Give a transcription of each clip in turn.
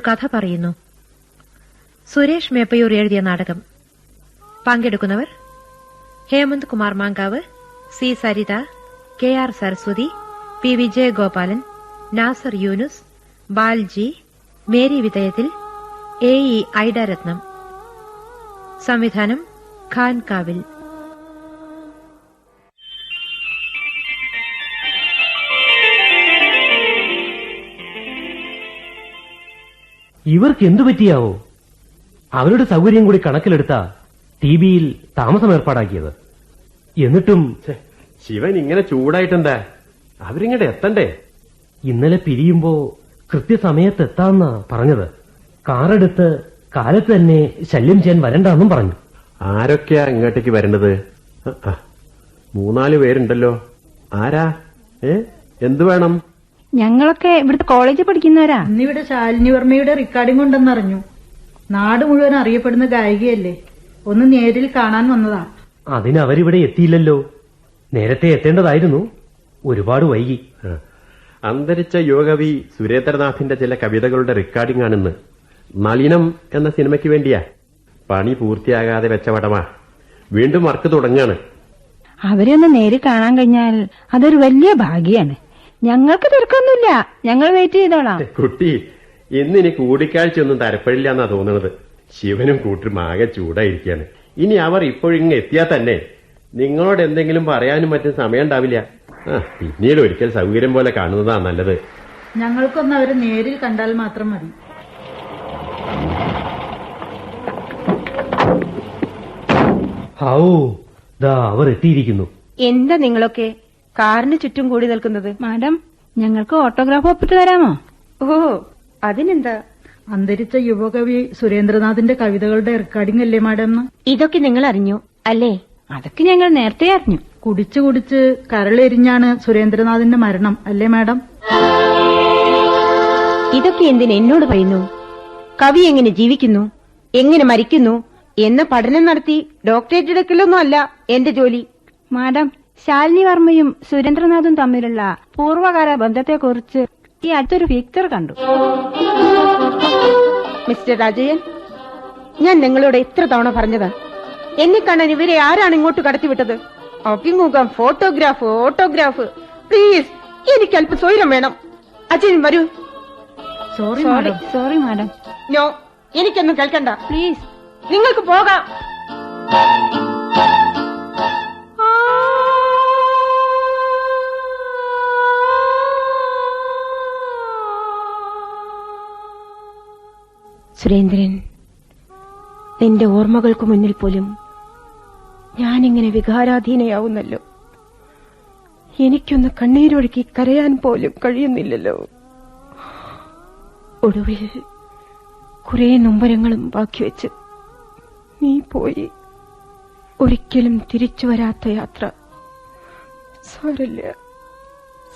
ഒരു കഥ പറയുന്നു. സുരേഷ് മേപ്പയൂർ എഴുതിയ നാടകം. പങ്കെടുക്കുന്നവർ Hemanth Kumar Mankavu C Saritha K R Saraswathi P Vijayagopalan Nasar Yunus Balji Mary Vithayathil A E Aidaratnam. സംവിധാനം ഖാൻ കാവിൽ ഇവർക്ക് എന്തു പറ്റിയാവോ? അവരുടെ സൗകര്യം കൂടി കണക്കിലെടുത്ത ടി ബിയിൽ താമസം ഏർപ്പാടാക്കിയത്. എന്നിട്ടും ശിവൻ ഇങ്ങനെ ചൂടായിട്ടെന്താ? അവരിങ്ങടെ എത്തണ്ടേ? ഇന്നലെ പിരിയുമ്പോ കൃത്യസമയത്ത് എത്താന്നാ പറഞ്ഞത്. കാറെടുത്ത് കാലത്ത് തന്നെ ശല്യം ചെയ്യാൻ വരണ്ടെന്നും പറഞ്ഞു. ആരൊക്കെയാ ഇങ്ങോട്ടേക്ക് വരേണ്ടത്? മൂന്നാൽ പേരുണ്ടല്ലോ. ആരാ? ഏ? എന്തു വേണം? ഞങ്ങളൊക്കെ ഇവിടുത്തെ കോളേജിൽ പഠിക്കുന്നവരാ? ഇന്നിവിടെ ശാലിനി വർമ്മയുടെ റെക്കോർഡിംഗ് ഉണ്ടെന്നറിഞ്ഞു. നാട് മുഴുവൻ അറിയപ്പെടുന്ന ഗായികയല്ലേ? ഒന്ന് നേരിൽ കാണാൻ വന്നതാ. അതിന് അവരിവിടെ എത്തിയില്ലല്ലോ. നേരത്തെ എത്തേണ്ടതായിരുന്നു. ഒരുപാട് വൈകി. അന്തരിച്ച യോഗവി സുരേന്ദ്രനാഥിന്റെ ചില കവിതകളുടെ റെക്കോർഡിംഗ് ആണെന്ന്. നളിനം എന്ന സിനിമയ്ക്ക് വേണ്ടിയാ. പണി പൂർത്തിയാകാതെ വെച്ച പടമാ. വീണ്ടും വർക്ക് തുടങ്ങാണ്. അവരെ ഒന്ന് നേരിൽ കാണാൻ കഴിഞ്ഞാൽ അതൊരു വലിയ ഭാഗ്യാണ്. ഞങ്ങൾക്ക് തിരക്കൊന്നുമില്ല. ഞങ്ങൾ വെയിറ്റ് ചെയ്തോളാം. കുട്ടി ഇന്ന് ഇനി കൂടിക്കാഴ്ച ഒന്നും തരപ്പെടില്ല എന്നാ തോന്നുന്നത് ശിവനും കൂട്ടരും ആകെ ചൂടായിരിക്കാണ് ഇനി അവർ ഇപ്പോഴിങ്ങ് എത്തിയാൽ തന്നെ. നിങ്ങളോട് എന്തെങ്കിലും പറയാനും മറ്റും സമയം ഉണ്ടാവില്ല. പിന്നീട് ഒരിക്കൽ സൗകര്യം പോലെ കാണുന്നതാ നല്ലത്. ഞങ്ങൾക്കൊന്ന് അവരെ നേരിൽ കണ്ടാൽ മാത്രം മതി. ഔ ദാ അവർ എത്തിയിരിക്കുന്നു എന്താ നിങ്ങളൊക്കെ? കാറിന് ചുറ്റും കൂടി നിൽക്കുന്നത്. മാഡം ഞങ്ങൾക്ക് ഓട്ടോഗ്രാഫ് ഒപ്പിട്ട് തരാമോ? ഓ അതിനെന്താ? അന്തരിച്ച യുവകവി സുരേന്ദ്രനാഥിന്റെ കവിതകളുടെ റെക്കോർഡിംഗ് അല്ലേ മാഡം? ഇതൊക്കെ നിങ്ങൾ അറിഞ്ഞു അല്ലേ? അതൊക്കെ ഞങ്ങൾ നേരത്തെ അറിഞ്ഞു. കുടിച്ചു കുടിച്ച് കരളെരിഞ്ഞാണ് സുരേന്ദ്രനാഥിന്റെ മരണം അല്ലേ മാഡം? ഇതൊക്കെ എന്തിന് എന്നോട് പറയുന്നു? കവി എങ്ങനെ ജീവിക്കുന്നു? എങ്ങനെ മരിക്കുന്നു? എന്ന പഠനം നടത്തി ഡോക്ടറേറ്റ് എടുക്കലൊന്നും അല്ല എന്റെ ജോലി. മാഡം ശാലിനി വർമ്മയും സുരേന്ദ്രനാഥും തമ്മിലുള്ള പൂർവകാല ബന്ധത്തെക്കുറിച്ച് ഈ അടുത്തൊരു പിക്ചർ കണ്ടു. മിസ്റ്റർ രാജയൻ ഞാൻ നിങ്ങളോട് എത്ര തവണ പറഞ്ഞതാ? എന്നെ കാണാൻ ഇവരെ ആരാണ് ഇങ്ങോട്ട് കടത്തിവിട്ടത്? അഭിമുഖം ഫോട്ടോഗ്രാഫ് ഓട്ടോഗ്രാഫ്. പ്ലീസ് എനിക്ക് അല്പം സ്വൈരം വേണം. അച്ഛൻ വരൂ. Sorry sorry madam sorry madam no എനിക്കൊന്നും കേൾക്കണ്ട. പ്ലീസ് നിങ്ങൾക്ക് പോകാം. സുരേന്ദ്രൻ നിന്റെ ഓർമ്മകൾക്ക് മുന്നിൽ പോലും ഞാനിങ്ങനെ വികാരാധീനയാവുന്നല്ലോ. എനിക്കൊന്ന് കണ്ണീരൊഴുക്കി കരയാൻ പോലും കഴിയുന്നില്ലല്ലോ. ഒടുവിൽ കുറെ നൊമ്പരങ്ങളും ബാക്കി വെച്ച് നീ പോയി. ഒരിക്കലും തിരിച്ചു വരാത്ത യാത്ര. സാരല്ല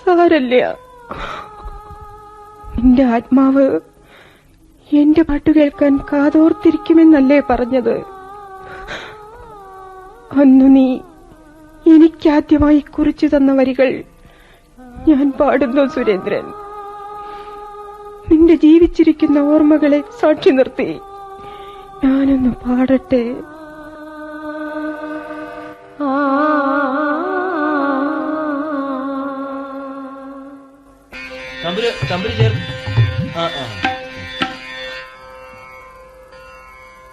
സാരല്ല നിന്റെ ആത്മാവ് എന്റെ പാട്ട് കേൾക്കാൻ കാതോർത്തിരിക്കുമെന്നല്ലേ പറഞ്ഞത്. അന്നു നീ എനിക്കാദ്യമായി കുറിച്ചു തന്ന വരികൾ ഞാൻ പാടുന്നു സുരേന്ദ്രൻ. നിന്റെ ജീവിച്ചിരിക്കുന്ന ഓർമ്മകളെ സാക്ഷി നിർത്തി. ഞാനൊന്ന് പാടട്ടെ. തമ്പുരു തമ്പുരു ചേർ. ആ ആ.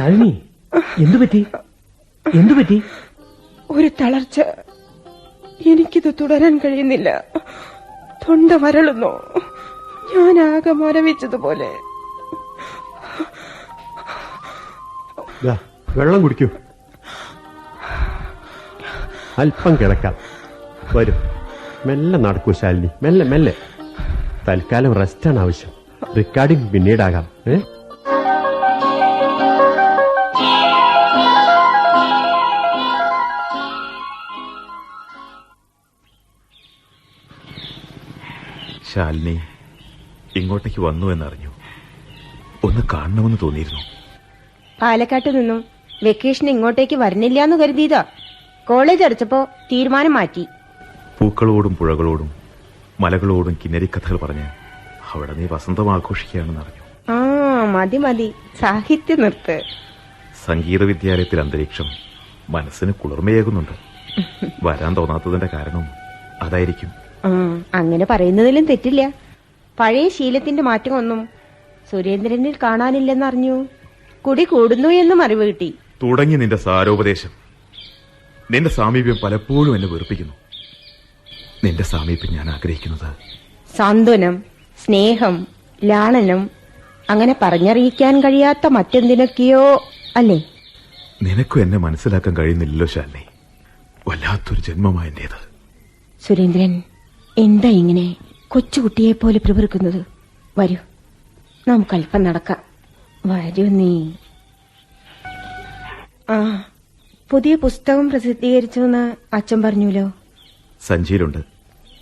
Shalini എന്തു പറ്റി? എന്തു പറ്റി? ഒരു തളർച്ച. എനിക്കിത് തുടരാൻ കഴിയുന്നില്ല. തൊണ്ട വരളുന്നു. ഞാൻ ആകെ മരവിച്ചതുപോലെ. ദാ, വെള്ളം കുടിക്കൂ. അല്പം കിടക്കാം. വരും. മെല്ലെ നടക്കൂ ശാലിനി. മെല്ലെ മെല്ലെ. തൽക്കാലം റെസ്റ്റാണ് ആവശ്യം. റെക്കോർഡിംഗ് പിന്നീടാകാം. ഏ? ശാലിനി ഇങ്ങോട്ടേക്ക് വന്നു എന്നറിഞ്ഞു. ഒന്ന് കാണണമെന്ന് തോന്നിയിരുന്നു. പാലക്കാട്ട് നിന്നും വെക്കേഷൻ ഇങ്ങോട്ടേക്ക് വരുന്നില്ല എന്ന് കരുതിയതാ. കോളേജ് അടച്ചപ്പോ തീരുമാനം മാറ്റി. പൂക്കളോടും പുഴകളോടും മലകളോടും കിന്നരി കഥകൾ പറഞ്ഞ് അവിടെ നീ വസന്തം ആഘോഷിക്കുകയാണെന്ന് അറിഞ്ഞു. ആ മതി മതി. സാഹിത്യ നിർത്ത് സംഗീത വിദ്യാലയത്തിൽ അന്തരീക്ഷം മനസ്സിന് കുളിർമയേകുന്നുണ്ട്. വരാൻ തോന്നാത്തതിന്റെ കാരണം അതായിരിക്കും. അങ്ങനെ പറയുന്നതിലും തെറ്റില്ല. പഴയ ശീലത്തിന്റെ മാറ്റമൊന്നും സുരേന്ദ്രനിൽ കാണാനില്ലെന്നറിഞ്ഞു. കുടി കൂടുന്നു എന്നും അറിവ് കിട്ടി. തുടങ്ങി നിന്റെ സാരോപദേശം. നിന്റെ സാമീപ്യം പലപ്പോഴും എന്നെ വെറുപ്പിക്കുന്നു. നിന്റെ സാമീപ്യം ഞാൻ ആഗ്രഹിക്കുന്നത് സാന്ത്വനം സ്നേഹം ലാളനം അങ്ങനെ പറഞ്ഞറിയിക്കാൻ കഴിയാത്ത മറ്റെന്തിനൊക്കെയോ അല്ലേ? നിനക്കും എന്നെ മനസ്സിലാക്കാൻ കഴിയുന്നില്ലല്ലോ ശാലിനി. വല്ലാത്തൊരു ജന്മമായ എന്റേത്. സുരേന്ദ്രൻ എന്താ ഇങ്ങനെ കൊച്ചുകുട്ടിയെ പോലെ പ്രവർക്കുന്നത് വരൂ നമുക്ക് അല്പം നടക്കാം. വരൂ നീ. ആ പുതിയ പുസ്തകം പ്രസിദ്ധീകരിച്ചു എന്ന് അച്ഛൻ പറഞ്ഞുല്ലോ? സഞ്ചിയിലുണ്ട്.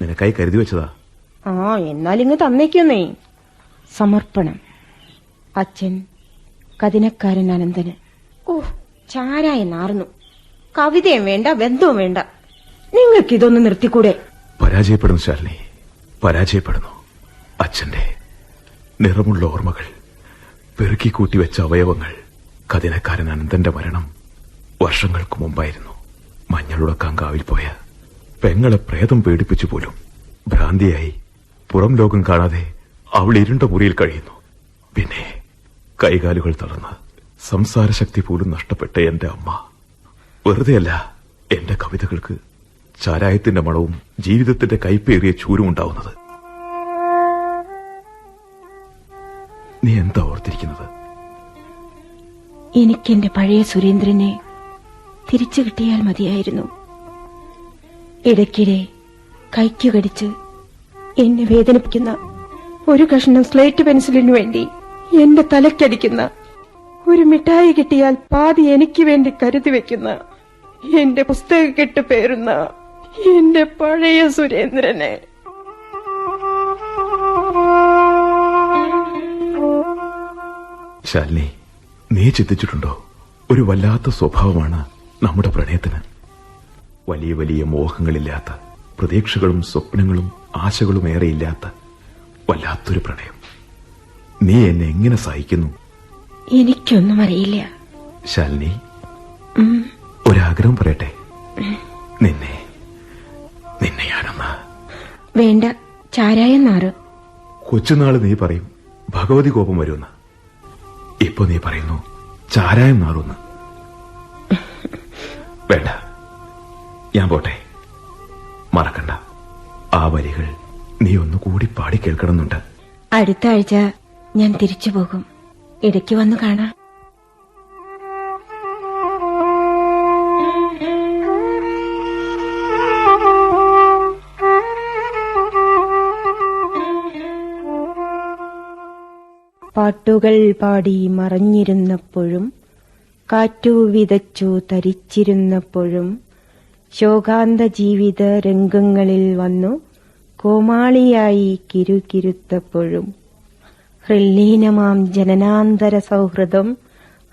നിനക്കായി കരുതി വെച്ചതാ. ആ എന്നാൽ ഇങ്ങ് തന്നേക്കുന്നേ സമർപ്പണം. അച്ഛൻ കതിനക്കാരൻ അനന്തന്. ഓ ചാരായ നാർന്നു കവിതയും വേണ്ട ബന്ധവും വേണ്ട. നിങ്ങൾക്കിതൊന്ന് നിർത്തിക്കൂടെ? പരാജയപ്പെടുന്നു ശാലിനി. പരാജയപ്പെടുന്നു. അച്ഛന്റെ നിറമുള്ള ഓർമ്മകൾ പെറുക്കി കൂട്ടിവെച്ച അവയവങ്ങൾ കതിനക്കാരൻ അനന്തന്റെ മരണം വർഷങ്ങൾക്ക് മുമ്പായിരുന്നു. മഞ്ഞളുടക്കാൻ കാവിൽ പോയ പെങ്ങളെ പ്രേതം പേടിപ്പിച്ചു പോലും ഭ്രാന്തിയായി പുറം ലോകം കാണാതെ അവൾ ഇരുണ്ട മുറിയിൽ കഴിയുന്നു. പിന്നെ കൈകാലുകൾ തളർന്ന് സംസാരശക്തി പോലും നഷ്ടപ്പെട്ട എന്റെ അമ്മ. വെറുതെയല്ല എന്റെ കവിതകൾക്ക് ചാരായത്തിന്റെ മണവും ജീവിതത്തിന്റെ കൈപ്പേറിയ ചൂരും ഉണ്ടാവുന്നത്. നീ എന്താ ഓർത്തിരിക്കുന്നത്? എനിക്കെന്റെ പഴയ സുരേന്ദ്രനെ തിരിച്ചു കിട്ടിയാൽ മതിയായിരുന്നു. ഇടയ്ക്കിടെ കൈക്കു കടിച്ച് എന്നെ വേദനിപ്പിക്കുന്ന ഒരു കഷ്ണം സ്ലേറ്റ് പെൻസിലിനു വേണ്ടി എന്റെ തലക്കടിക്കുന്ന ഒരു മിഠായി കിട്ടിയാൽ പാതി എനിക്ക് വേണ്ടി കരുതി വെക്കുന്ന എന്റെ പുസ്തക കെട്ട് പേരുന്ന എന്റെ പഴയ സുരേന്ദ്രനെ. ശാലിനി നീ ചിന്തിച്ചിട്ടുണ്ടോ? ഒരു വല്ലാത്ത സ്വഭാവമാണ് നമ്മുടെ പ്രണയത്തിന്. വലിയ വലിയ മോഹങ്ങളില്ലാത്ത പ്രതീക്ഷകളും സ്വപ്നങ്ങളും ആശകളും ഏറെയില്ലാത്ത വല്ലാത്തൊരു പ്രണയം. നീ എന്നെ എങ്ങനെ സഹിക്കുന്നു? എനിക്കൊന്നും അറിയില്ല. ശാലിനി ഒരാഗ്രഹം പറയട്ടെ? നിന്നെ നിന്നെ ഞാനൊന്ന് വേണ്ട ചാരായം നാറ് കൊച്ചുനാൾ നീ പറയും ഭഗവതി കോപം വരുമെന്ന്. ഇപ്പൊ നീ പറയുന്നു ചാരായം നാറുന്ന് വേണ്ട ഞാൻ പോട്ടെ. മറക്കണ്ട ആ വരികൾ നീ ഒന്നുകൂടി പാടി കേൾക്കണമെന്നുണ്ട്. അടുത്ത ആഴ്ച ഞാൻ തിരിച്ചു പോകും. ഇടയ്ക്ക് വന്നു കാണാം. പാട്ടുകൾ പാടി മറഞ്ഞിരുന്നപ്പോഴും കാറ്റു വിതച്ചു തരിച്ചിരുന്നപ്പോഴും ശോകാന്ത ജീവിത രംഗങ്ങളിൽ വന്നു കോമാളിയായി കിരുകിരുത്തപ്പോഴും. ഹൃല്ലീനമാം ജനനാന്തര സൗഹൃദം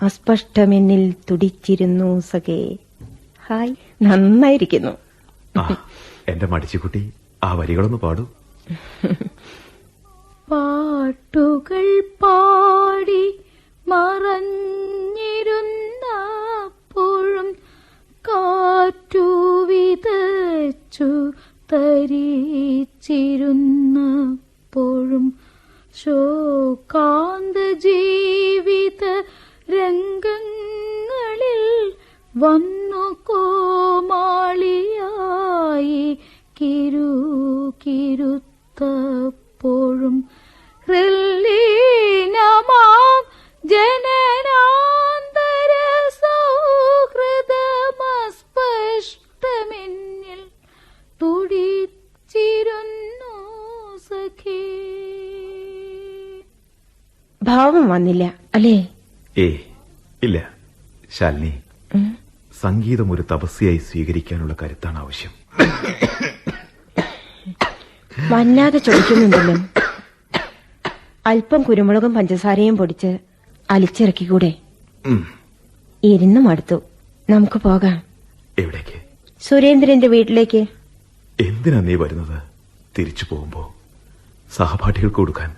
അസ്പഷ്ടമെന്നിൽ തുടിച്ചിരുന്നു സഖേ. ഹായ്. നന്നായിരിക്കുന്നു. ആ എന്റെ മടിച്ചുകുട്ടി ആ വരികളൊന്ന് പാടൂ. പാട്ടുകൾ പാടി മറഞ്ഞിരുന്നപ്പോഴും കാറ്റു വിതച്ചു തരിച്ചിരുന്നപ്പോഴും ശോകാന്ത ജീവിത രംഗങ്ങളിൽ വന്നു കോമാളിയായി കിരു കിരുത്തപ്പോഴും ഹൃല്ലീനമാം ജനനാന്തര സൗഹൃദമസ്പഷ്ടമെന്നിൽ തുടിച്ചിരുന്നു സഖേ. ഭാവം വന്നില്ല അല്ലേ? ഏ ഇല്ല. ശാലിനി സംഗീതം ഒരു തപസ്യയായി സ്വീകരിക്കാനുള്ള കരുത്താണ് ആവശ്യം. വല്ലാതെ ചോദിക്കുന്നുണ്ടല്ലോ. അല്പം കുരുമുളകും പഞ്ചസാരയും പൊടിച്ച് അലിച്ചിറക്കിക്കൂടെ? കൂടെ ഇരുന്ന് മടുത്തു. നമുക്ക് പോകാം. എവിടേക്ക്? സുരേന്ദ്രന്റെ വീട്ടിലേക്ക്. എന്തിനാ നീ വരുന്നത്? തിരിച്ചു പോകുമ്പോ സഹപാഠികൾക്ക് കൊടുക്കാൻ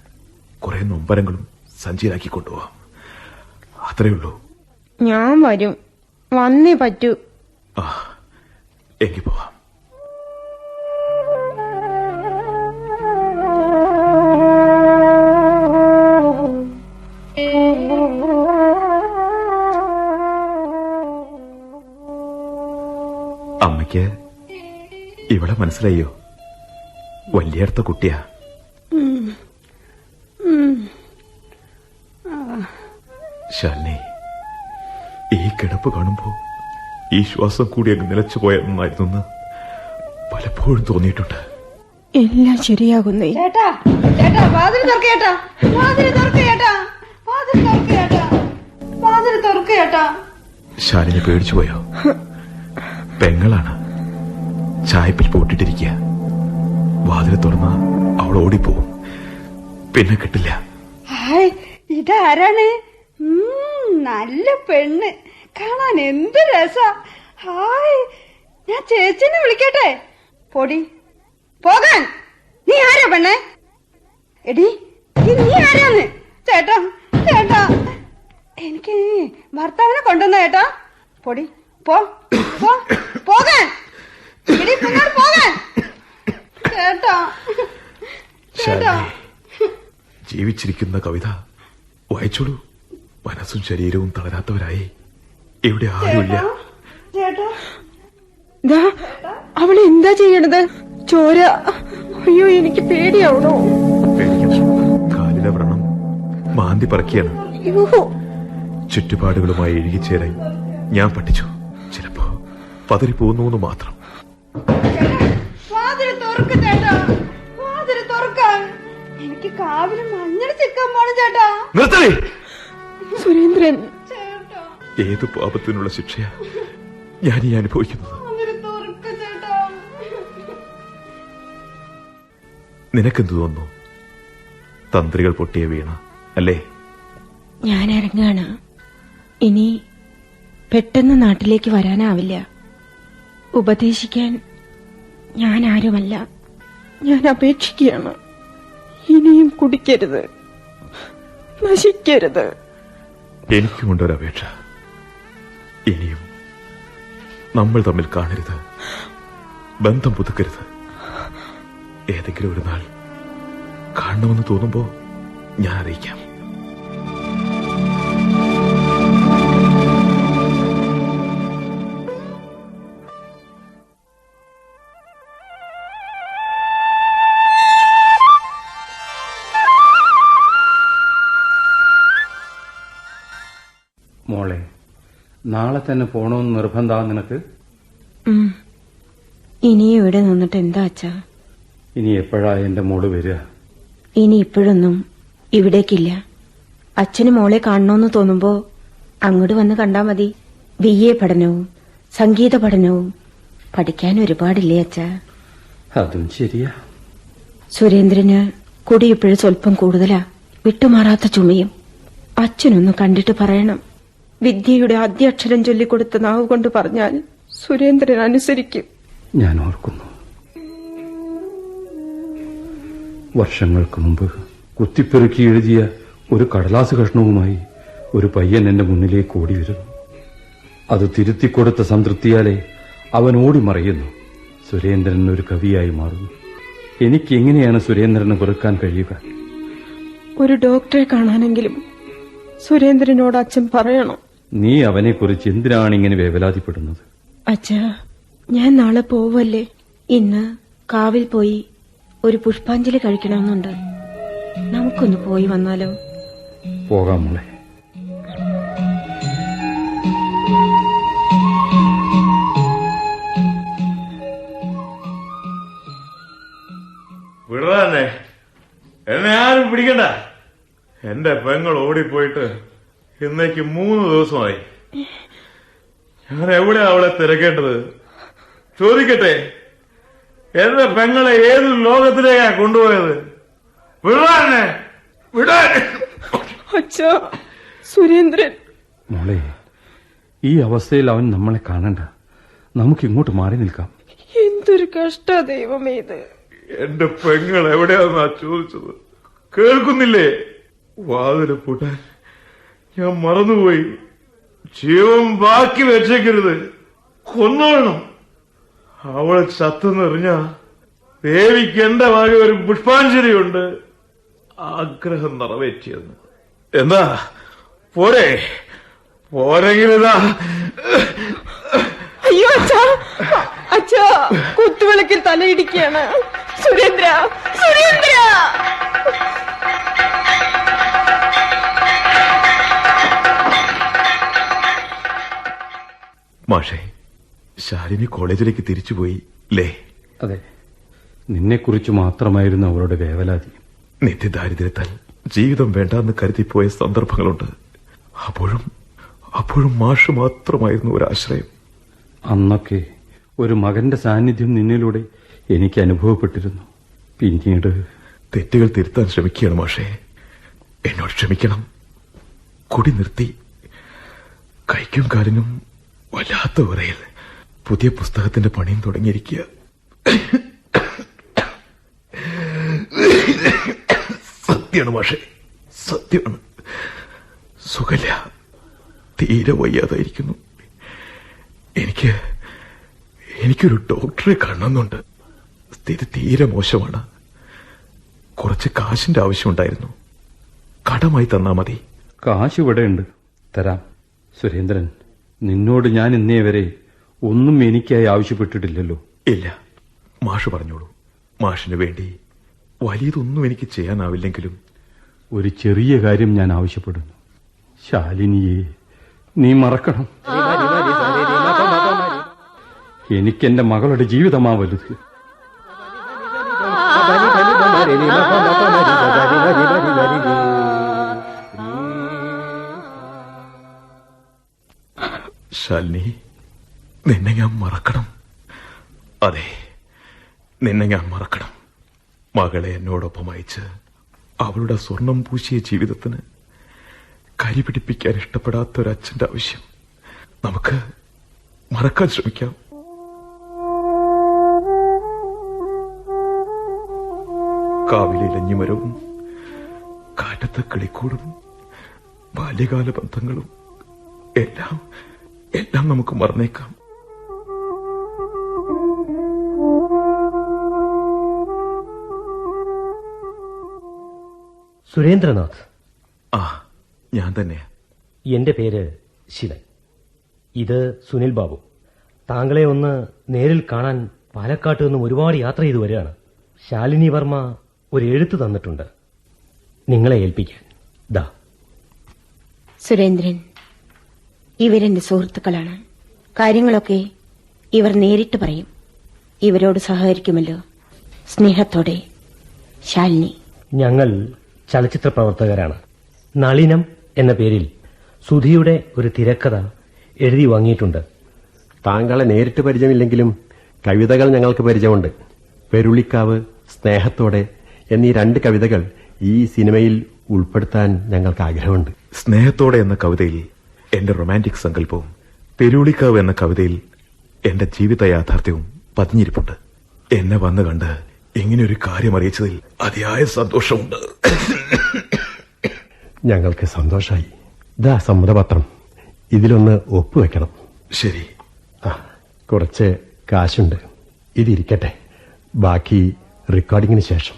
കുറെ നൊമ്പരങ്ങളും സഞ്ചിയിലാക്കി കൊണ്ടുപോവാം. അത്രേ ഉള്ളൂ. ഞാൻ വരും. വന്നേ പറ്റൂ. എങ്കിൽ പോവാം. അമ്മയ്ക്ക് ഇവിടെ മനസ്സിലായോ? വലിയടുത്ത കുട്ടിയാ. ശാലിനി ഈ കിടപ്പ് കാണുമ്പോ ഈ ശ്വാസം കൂടി അങ്ങ് നിലച്ചു പോയ നന്നായിരുന്നു പലപ്പോഴും തോന്നിയിട്ടുണ്ട്. എല്ലാം ശരിയാകുന്നേ. ചേട്ടാ ചേട്ടാ വാതിൽ തുറക്ക് ചേട്ടാ. വാതിൽ തുറക്ക് ചേട്ടാ. വാതിൽ തുറക്ക് ചേട്ടാ. വാതിൽ തുറക്ക് ചേട്ടാ. ശാലിനി പേടിച്ചു പോയോ? പെങ്ങളാണ്. ചായപ്പിൽ പോട്ടിട്ടിരിക്കുക. വാതിൽ തുറന്ന അവൾ ഓടിപ്പോവും. പിന്നെ കിട്ടില്ല. ഇതാരാണ്? നല്ല പെണ്ണ്. കാണാൻ എന്ത് രസ. ഹായ് ഞാൻ ചേച്ചിനെ വിളിക്കട്ടെ? പൊടി പോകാൻ. നീ ആരാ പെണ്ണെ? എടി നീ ആരാന്ന്? ചേട്ടാ ചേട്ടാ. എനിക്ക് ഭർത്താവിനെ കൊണ്ടുവന്ന ചേട്ടാ. പൊടി പോ പോകാൻ. ചേട്ടാ. ചേട്ടാ. ജീവിച്ചിരിക്കുന്ന കവിത വായിച്ചോളൂ. മനസ്സും ശരീരവും തളരാത്തവരായി ഇവിടെ ആരുമില്ല. അവൾ എന്താ ചെയ്യണത്? ചോര. അയ്യോ എനിക്ക് പേടിയാവണോ? കാലിലെ വ്രണം മാന്തി പറക്കിയാണ്. ചുറ്റുപാടുകളുമായി ഇഴുകിച്ചേരാൻ ഞാൻ പഠിച്ചു. ചിലപ്പോ പതറിപ്പോകുന്നു മാത്രം. തുറക്ക് ചേട്ടാ. വാതിൽ തുറക്കാൻ. എനിക്ക് കാവിൽ മഞ്ഞൾ ചിക്കാൻ പോണം ചേട്ടാ. നിർത്തണേ സുരേന്ദ്രൻ. ചേട്ടാ. ഏത് പാപത്തിനുള്ള ശിക്ഷയാ ഞാൻ ഈ അനുഭവിക്കുന്നത്? നിനക്കെന്തു തോന്നുന്നു? തന്ത്രികൾ പൊട്ടിയ വീണ അല്ലേ? ഞാൻ ഇറങ്ങാണ്. ഇനി പെട്ടെന്ന് നാട്ടിലേക്ക് വരാനാവില്ല. ഉപദേശിക്കാൻ ഞാൻ ആരുമല്ല ഞാൻ അപേക്ഷിക്കുകയാണ്. ഇനിയും കുടിക്കരുത്. നശിക്കരുത്. എനിക്കുമുണ്ടൊരപേക്ഷ ഇനിയും നമ്മൾ തമ്മിൽ കാണരുത്. ബന്ധം പുതുക്കരുത്. ഏതെങ്കിലും ഒരു നാൾ കാണണമെന്ന് തോന്നുമ്പോ ഞാൻ അറിയിക്കാം. നാളെ തന്നെ പോണമെന്ന് നിർബന്ധാ നിനക്ക്? ഇനി ഇനിയും ഇവിടെ നിന്നിട്ട് എന്താ അച്ഛാ? ഇനി എപ്പോഴാ എന്റെ മോൾ വരിക? ഇനി ഇപ്പോഴൊന്നും ഇവിടേക്കില്ല. അച്ഛന് മോളെ കാണണമെന്ന് തോന്നുമ്പോ അങ്ങോട്ട് വന്ന് കണ്ടാ മതി. ബി എ പഠനവും സംഗീത പഠനവും പഠിക്കാൻ ഒരുപാടില്ലേ അച്ഛാ? അതും ശരിയാ. സുരേന്ദ്രന് കുടി ഇപ്പോഴും സ്വല്പം കൂടുതലാ. വിട്ടുമാറാത്ത ചുമയും. അച്ഛനൊന്ന് കണ്ടിട്ട് പറയണം. വിദ്യയുടെ ആദ്യാക്ഷരം ചൊല്ലിക്കൊടുത്ത നാവ് കൊണ്ട് പറഞ്ഞാൽ സുരേന്ദ്രൻ അനുസരിക്കും. ഞാൻ ഓർക്കുന്നു. വർഷങ്ങൾക്ക് മുമ്പ് കുത്തിപ്പെറുക്കി എഴുതിയ ഒരു കടലാസ് കഷ്ണവുമായി ഒരു പയ്യൻ എന്റെ മുന്നിലേക്ക് ഓടി വരുന്നു അത് തിരുത്തിക്കൊടുത്ത സംതൃപ്തിയാലെ അവൻ ഓടി മറയുന്നു. സുരേന്ദ്രൻ ഒരു കവിയായി മാറുന്നു. എനിക്ക് എങ്ങനെയാണ് സുരേന്ദ്രനെ വെറുക്കാൻ കഴിയുക? ഒരു ഡോക്ടറെ കാണാനെങ്കിലും സുരേന്ദ്രനോട് അച്ഛൻ പറയണം. നീ അവനെ കുറിച്ച് എന്തിനാണ് ഇങ്ങനെ വേവലാതിപ്പെടുന്നത്? അച്ഛാ ഞാൻ നാളെ പോവല്ലേ? ഇന്ന് കാവിൽ പോയി ഒരു പുഷ്പാഞ്ജലി കഴിക്കണമെന്നുണ്ട്. നമുക്കൊന്ന് പോയി വന്നാലോ? പോകാം മോളെ. വിടാന്നെ എന്നെ ആരും പിടിക്കണ്ട. എന്റെ പെങ്ങൾ ഓടിപ്പോയിട്ട് ഇന്നേക്ക് മൂന്ന് ദിവസമായി. ഞാൻ എവിടെയാ അവളെ തിരക്കേണ്ടത്? ചോദിക്കട്ടെ എന്റെ പെങ്ങളെ ഏത് ലോകത്തിലേക്കാ കൊണ്ടുപോയത്? വിടാനെ വിടാൻ അച്ഛാ സുരേന്ദ്രൻ. മോളെ ഈ അവസ്ഥയിൽ അവൻ നമ്മളെ കാണണ്ട. നമുക്ക് ഇങ്ങോട്ട് മാറി നിൽക്കാം. എന്തൊരു കഷ്ട ദൈവമേ ഇത്. എന്റെ പെങ്ങൾ എവിടെയാന്നാ ചോദിച്ചത്? കേൾക്കുന്നില്ലേ? വാതിൽ പൂട്ടാൻ. ഞാൻ മറന്നുപോയി. ജീവൻ ബാക്കി വെച്ചേക്കരുത്. കൊന്നോളണം. അവൾ ചത്തെന്നറിഞ്ഞ ദേവിക്ക് എന്റെ വക ഒരു പുഷ്പാഞ്ജലിയുണ്ട്. ആഗ്രഹം നിറവേറ്റിയെന്ന്. എന്താ പോരെ. പോരെങ്കിലിതാ അയ്യോ അച്ഛാ. അച്ഛാ കുത്തുവിളക്കിൽ തലയിടിക്കുകയാണ്. സുരേന്ദ്ര സുരേന്ദ്ര. മാഷേ ശാലിനി കോളേജിലേക്ക് തിരിച്ചുപോയി ലേ അതെ. നിന്നെക്കുറിച്ച് മാത്രമായിരുന്നു അവളുടെ വേവലാതി. നിത്യദാരിദ്ര്യത്താൽ ജീവിതം വേണ്ടെന്ന് കരുതിപ്പോയ സന്ദർഭങ്ങളുണ്ട്. അപ്പോഴും അപ്പോഴും മാഷ് മാത്രമായിരുന്നു ഒരാശ്രയം. അന്നൊക്കെ ഒരു മകന്റെ സാന്നിധ്യം നിന്നിലൂടെ എനിക്ക് അനുഭവപ്പെട്ടിരുന്നു. പിന്നീട് തെറ്റുകൾ തിരുത്താൻ ശ്രമിക്കുകയാണ് മാഷേ. എന്നോട് ക്ഷമിക്കണം. കുടി നിർത്തി. കൈക്കും കാലിനും വല്ലാത്ത ഉറയിൽ പുതിയ പുസ്തകത്തിന്റെ പണിയും തുടങ്ങിയിരിക്കുക. സത്യമാണ് പക്ഷേ സത്യമാണ്. സുഖല്ല തീരെ വയ്യാതായിരിക്കുന്നു. എനിക്ക് എനിക്കൊരു ഡോക്ടറെ കാണണമെന്നുണ്ട്. സ്ഥിതി തീരെ മോശമാണ്. കുറച്ച് കാശിന്റെ ആവശ്യമുണ്ടായിരുന്നു. കടമായി തന്നാ മതി. കാശ് ഇവിടെയുണ്ട്. തരാം സുരേന്ദ്രൻ. നിന്നോട് ഞാൻ ഇന്നേ വരെ ഒന്നും എനിക്കായി ആവശ്യപ്പെട്ടിട്ടില്ലല്ലോ ഇല്ല മാഷ് പറഞ്ഞോളൂ മാഷിന് വേണ്ടി വലിയതൊന്നും എനിക്ക് ചെയ്യാനാവില്ലെങ്കിലും ഒരു ചെറിയ കാര്യം ഞാൻ ആവശ്യപ്പെടുന്നു ശാലിനിയെ നീ മറക്കണം എനിക്കെന്റെ മകളുടെ ജീവിതമാ വലുത് ശാലിനി നിന്നെ ഞാൻ മറക്കണം. അതെ നിന്നെ ഞാൻ മറക്കണം. മകളെ എന്നോടൊപ്പം അയച്ച് അവളുടെ സ്വർണം പൂശിയ ജീവിതത്തിന് കരി പിടിപ്പിക്കാൻ ഇഷ്ടപ്പെടാത്ത ഒരു അച്ഛന്റെ ആവശ്യം നമുക്ക് മറക്കാൻ ശ്രമിക്കാം. കാവിലെ ലഞ്ഞിമരവും കാറ്റത്തെ കിളിക്കൂടും ബാല്യകാല ബന്ധങ്ങളും എല്ലാം എല്ലാം നമുക്ക് മറന്നേക്കാം. സുരേന്ദ്രനാഥ്. ആ ഞാൻ തന്നെ എന്റെ പേര് ശിവൻ. ഇത് സുനിൽ ബാബു. താങ്കളെ ഒന്ന് നേരിൽ കാണാൻ പാലക്കാട്ട് നിന്നും ഒരുപാട് യാത്ര ചെയ്തു വരികയാണ്. ശാലിനി വർമ്മ ഒരു എഴുത്ത് തന്നിട്ടുണ്ട്. നിങ്ങളെ ഏൽപ്പിക്കാൻ. ദാ. സുരേന്ദ്രൻ ഇവരെന്റെ സുഹൃത്തുക്കളാണ്. കാര്യങ്ങളൊക്കെ ഇവർ നേരിട്ട് പറയും. ഇവരോട് സഹകരിക്കുമല്ലോ. സ്നേഹത്തോടെ ശാലിനി. ഞങ്ങൾ ചലച്ചിത്ര പ്രവർത്തകരാണ്. നളിനം എന്ന പേരിൽ സുധിയുടെ ഒരു തിരക്കഥ എഴുതി വാങ്ങിയിട്ടുണ്ട്. താങ്കളെ നേരിട്ട് പരിചയമില്ലെങ്കിലും കവിതകൾ ഞങ്ങൾക്ക് പരിചയമുണ്ട്. പെരുളിക്കാവ് സ്നേഹത്തോടെ എന്നീ രണ്ട് കവിതകൾ ഈ സിനിമയിൽ ഉൾപ്പെടുത്താൻ ഞങ്ങൾക്ക് ആഗ്രഹമുണ്ട്. സ്നേഹത്തോടെ എന്ന കവിതയിൽ എന്റെ റൊമാന്റിക് സങ്കല്പവും പെരുളിക്കാവ് എന്ന കവിതയിൽ എന്റെ ജീവിത യാഥാർത്ഥ്യവും പതിഞ്ഞിരിപ്പുണ്ട്. എന്നെ വന്ന് കണ്ട് ഇങ്ങനെ ഒരു കാര്യം അറിയിച്ചതിൽ അതിയായ സന്തോഷമുണ്ട്. ഞങ്ങൾക്ക് സന്തോഷമായി ഇതാ സമ്മതപത്രം. ഇതിലൊന്ന് ഒപ്പുവെക്കണം ശരി. ആ കുറച്ച് കാശുണ്ട്. ഇതിരിക്കട്ടെ ബാക്കി റെക്കോർഡിങ്ങിന് ശേഷം.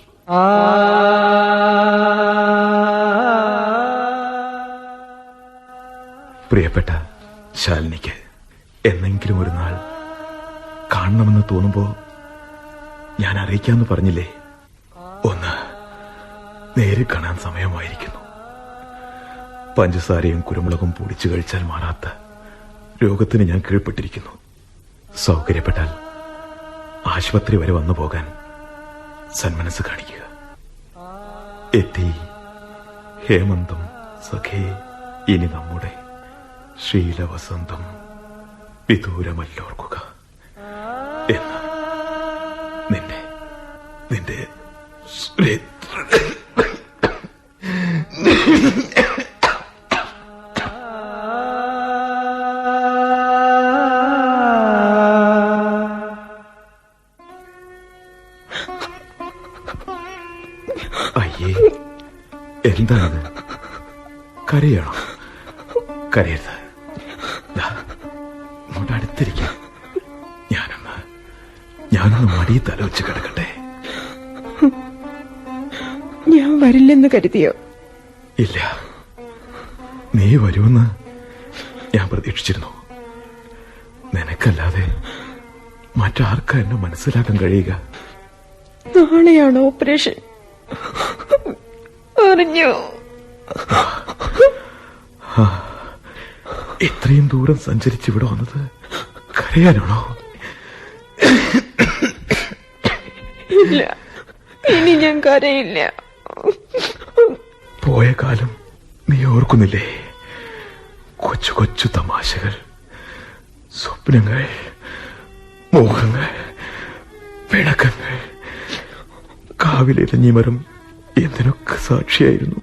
പ്രിയപ്പെട്ട ശാലിനിക്ക് എന്നെങ്കിലും ഒരു നാൾ കാണണമെന്ന് തോന്നുമ്പോ ഞാൻ അറിയിക്കാന്ന് പറഞ്ഞില്ലേ? ഒന്ന് നേരിൽ കാണാൻ സമയമായിരിക്കുന്നു. പഞ്ചസാരയും കുരുമുളകും പൊടിച്ചു കഴിച്ചാൽ മാറാത്ത രോഗത്തിന് ഞാൻ കീഴ്പ്പെട്ടിരിക്കുന്നു. സൗകര്യപ്പെട്ടാൽ ആശുപത്രി വരെ വന്നു പോകാൻ സന്മനസ് കാണിക്കുക. എത്തി ഹേമന്തം സഖേ ഇനി നമ്മുടെ ശീലവസന്തം വിദൂരമല്ലോർക്കുക. എന്ന് നിന്റെ നിന്റെ അയ്യേ എന്താണ്? കരയണം? കരയരുത്. മടി കിടക്കട്ടെ. ഞാൻ വരില്ലെന്ന് കരുതിയോ? ഇല്ല. നീ വരുമെന്ന് ഞാൻ പ്രതീക്ഷിച്ചിരുന്നു. നിനക്കല്ലാതെ മറ്റാർക്കാ എന്നെ മനസ്സിലാക്കാൻ കഴിയുക? നാളെയാണ് ഓപ്പറേഷൻ? അറിഞ്ഞോ? ഇത്രയും ദൂരം സഞ്ചരിച്ച് ഇവിടെ വന്നത് കരയാനാണോ? ഇല്ല ഇനി ഞാൻ കരയില്ല. പോയ കാലം നീ ഓർക്കുന്നില്ലേ? കൊച്ചു കൊച്ചു തമാശകൾ സ്വപ്നങ്ങൾ മോഹങ്ങൾ പിണക്കങ്ങൾ കാവിലെ മരം എന്തിനൊക്കെ സാക്ഷിയായിരുന്നു?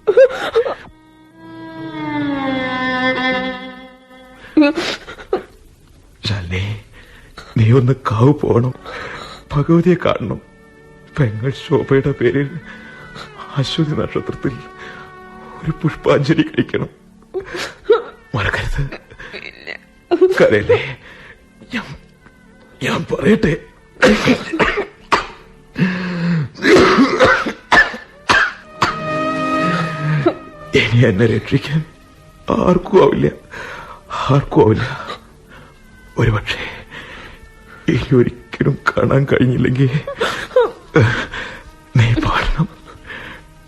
ശാലിനി നീ ഒന്ന് കാവ് പോകണം ഭഗവതിയെ കാണണം. പെങ്ങൾ ശോഭയുടെ പേരിൽ അശ്വതി നക്ഷത്രത്തിൽ ഒരു പുഷ്പാഞ്ജലി കഴിക്കണം. മറക്കരുത്. കരയല്ലേ? ഞാൻ പറയട്ടെ. ഇനി എന്നെ രക്ഷിക്കാൻ ആർക്കും ആവില്ല. ആർക്കും ആവില്ല. ഒരുപക്ഷെ ഇനി ഒരിക്കലും കാണാൻ കഴിഞ്ഞില്ലെങ്കിൽ നീ പാടണം.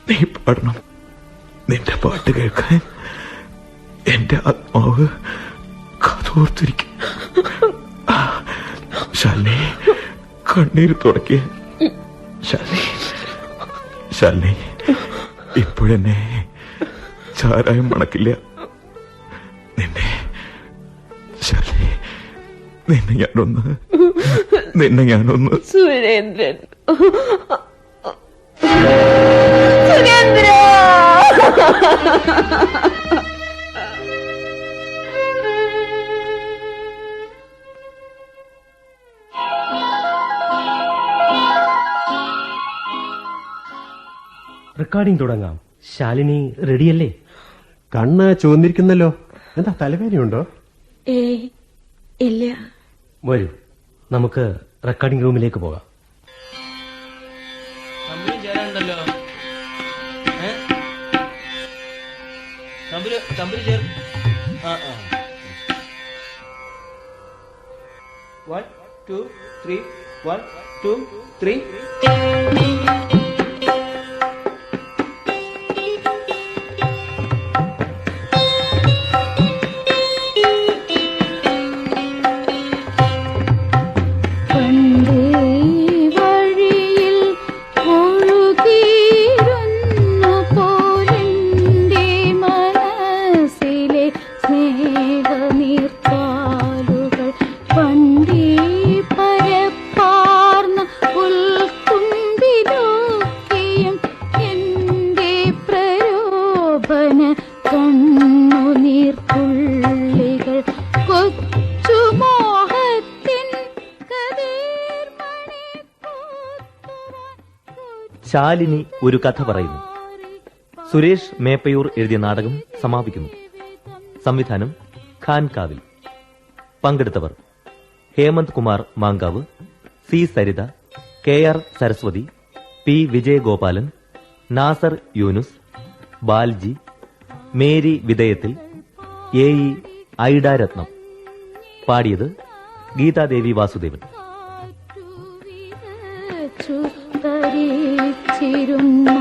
നീ പാടണം. നിന്റെ പാട്ട് കേൾക്കാൻ എന്റെ ആത്മാവ് കാതോർത്തിരിക്കും. ശാലിനി കണ്ണീര് തുടക്കിയ ഇപ്പോഴെന്നെ ചാരായം മണക്കില്ല. നിന്നെ ശാലിനി നിന്നെ ഞാനൊന്ന് നിന്നെ ഞാനൊന്ന് സുരേന്ദ്രൻ. സുരേന്ദ്ര! റെക്കോർഡിംഗ് തുടങ്ങാം. ശാലിനി റെഡിയല്ലേ കണ്ണ് ചുവന്നിരിക്കുന്നല്ലോ. എന്താ തലവേദനയുണ്ടോ? ഏ ഇല്ല. വരൂ. നമുക്ക് റെക്കോർഡിംഗ് റൂമിലേക്ക് പോകാം. തമ്പിൽ തമ്പിൽ ചേർ. ആ ആ. One two three one two three Shalini ഒരു കഥ പറയുന്നു. സുരേഷ് മേപ്പയൂർ എഴുതിയ നാടകം സമാപിക്കുന്നു. സംവിധാനം ഖാൻകാവിൽ പങ്കെടുത്തവർ Hemanth Kumar Mankavu C Saritha K R Saraswathi P Vijayagopalan Nasar Yunus Balji Mary Vidayathil A E Aidaratnam. പാടിയത് ഗീതാദേവി വാസുദേവൻ. ചുത്തരിച്ചിരുന്ന പോഴും ചോ